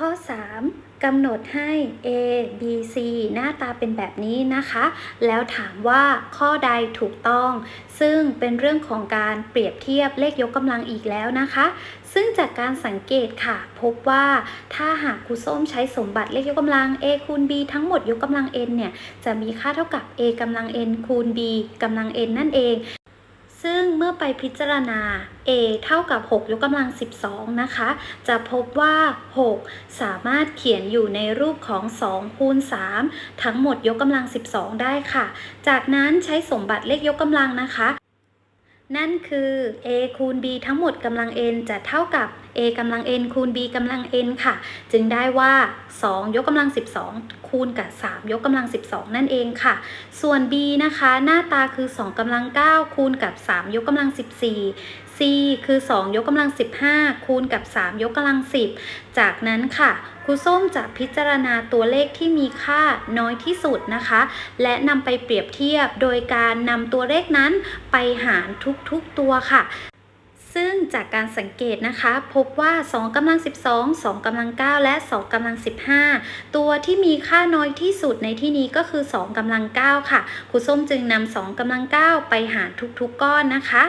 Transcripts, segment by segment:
ข้อ 3กำหนดให้ a b c หน้าตาเป็นแบบนี้นะคะ แล้วถามว่าข้อใดถูกต้อง ซึ่งเป็นเรื่องของการเปรียบเทียบเลขยกกำลังอีกแล้วนะคะ ซึ่งจากการสังเกตค่ะ พบว่าถ้าหากครูส้มใช้สมบัติเลขยกกำลัง a คูณ b ทั้งหมดยกกำลัง n เนี่ย จะมีค่าเท่ากับ a กำลัง n คูณ b กำลัง n นั่นเอง ซึ่งเมื่อไปพิจารณา a เท่ากับ 6 ยกกำลัง 12 นะคะ จะพบว่า 6 สามารถเขียนอยู่ในรูปของ 2 คูณ 3 ทั้งหมดยกกำลัง 12 ได้ค่ะ จากนั้นใช้สมบัติเลขยกกำลังนะคะ นั่นคือ a คูณ b ทั้งหมดกำลัง n จะเท่ากับ a กำลัง n คูณ b กำลัง n ค่ะ จึงได้ว่า 2 ยกกำลัง 12 คูณกับ 3 ยกกำลัง 12 นั่นเองค่ะ ส่วน b นะคะ หน้าตาคือ 2กำลัง 9 คูณกับ 3 ยกกำลัง 14 c คือ 2 ยกกำลัง 15 คูณกับ 3 ยกกำลัง 10 จากนั้นค่ะครูส้มจะพิจารณาตัวเลขที่มีค่าน้อยที่สุดนะคะ และนำไปเปรียบเทียบโดยการนำตัวเลขนั้นไปหารทุกๆตัวค่ะ ซึ่งจากการสังเกตนะคะ พบว่า2กำลัง 12 2กำลัง 9 และ2กำลัง 15 ตัวที่มีค่าน้อยที่สุดในที่นี้ก็คือ 2กำลัง 9 ค่ะครูส้มจึงนำ2กำลัง 9 ไปหารทุกๆก้อนนะคะ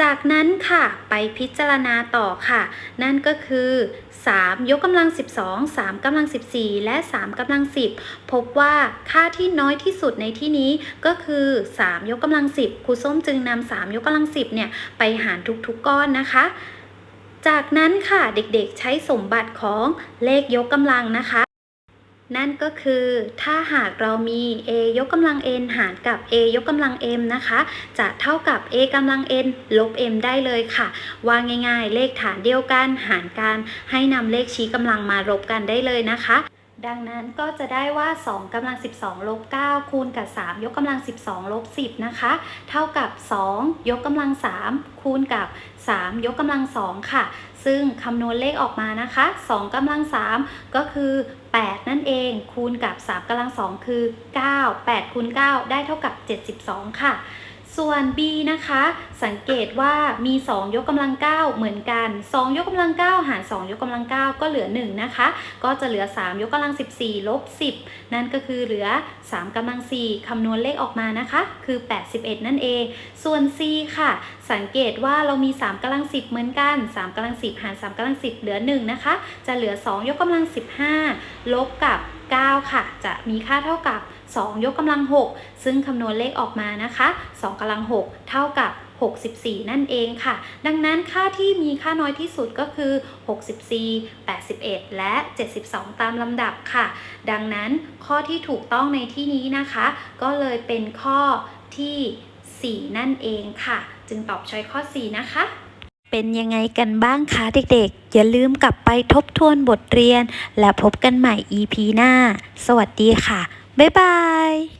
จากนั้นค่ะไปพิจารณาต่อค่ะ นั่นก็คือ 3 ยกกำลัง 12 3กำลัง 14 และ 3กำลัง 10 พบว่าค่าที่น้อยที่สุดในที่นี้ก็คือ 3 ยกกำลัง 10ครูส้มจึงนำ3ยกกำลัง 10 เนี่ย ไปหารทุกๆก้อนนะคะจากนั้นค่ะเด็กๆใช้สมบัติของเลขยกกำลังนะคะ นั่นก็คือถ้าหากเรามี a ยกกำลัง n หารกับ a ยกกำลัง m นะคะ จะเท่ากับ a กำลัง n ลบ m ได้เลยค่ะ ว่าง่ายๆ เลขฐานเดียวกันหารกันให้นำเลขชี้กำลังมารบกันได้เลยนะคะ ดังนั้นก็จะได้ว่า 2กำลัง 12 ลบ 9 คูณกับ 3 ยกกำลัง 12 ลบ 10 นะคะ เท่ากับ 2 ยกกำลัง 3 คูณกับ 3 ยกกำลัง 2 ค่ะ ซึ่งคำนวณเลขออกมานะคะ 2กำลัง 3 ก็คือ 8 นั่นเอง คูณกับ 3กำลัง 2 คือ 9 8คูณ9 ได้เท่ากับ 72 ค่ะ ส่วน b นะคะ สังเกตว่ามี 2 ยกกำลัง 9 เหมือนกัน 2 ยกกำลัง 9 หาร 2 ยกกำลัง 9 ก็เหลือ 1 นะคะ ก็จะเหลือ 3 ยกกำลัง 14 ลบ 10 นั่นก็คือเหลือ 3กำลัง 4คำนวณเลขออกมานะคะ คือ 81 นั่นเอง ส่วน c ค่ะ สังเกตว่าเรามี 3กำลัง 10 เหมือนกัน 3กำลัง 10 หาร 3กำลัง 10 เหลือ 1 นะคะ จะเหลือ 2 ยกกำลัง 15 ลบกับ 9 ค่ะ จะมีค่าเท่ากับ 2 ยกกำลัง 6 ซึ่งคำนวณเลขออกมานะคะ2กำลัง 6 เท่ากับ 64 นั่นเองค่ะ ดังนั้นค่าที่มีค่าน้อยที่สุดก็คือ 64 81 และ 72 ตามลำดับค่ะ ดังนั้นข้อที่ถูกต้องในที่นี้นะคะ ก็เลยเป็นข้อที่ 4 นั่นเองค่ะ จึงตอบช้อยข้อ 4 นะคะเป็นยังไงกันบ้างคะเด็กๆ อย่าลืมกลับไปทบทวนบทเรียน และพบกันใหม่ EP หน้า สวัสดีค่ะ บ๊ายบาย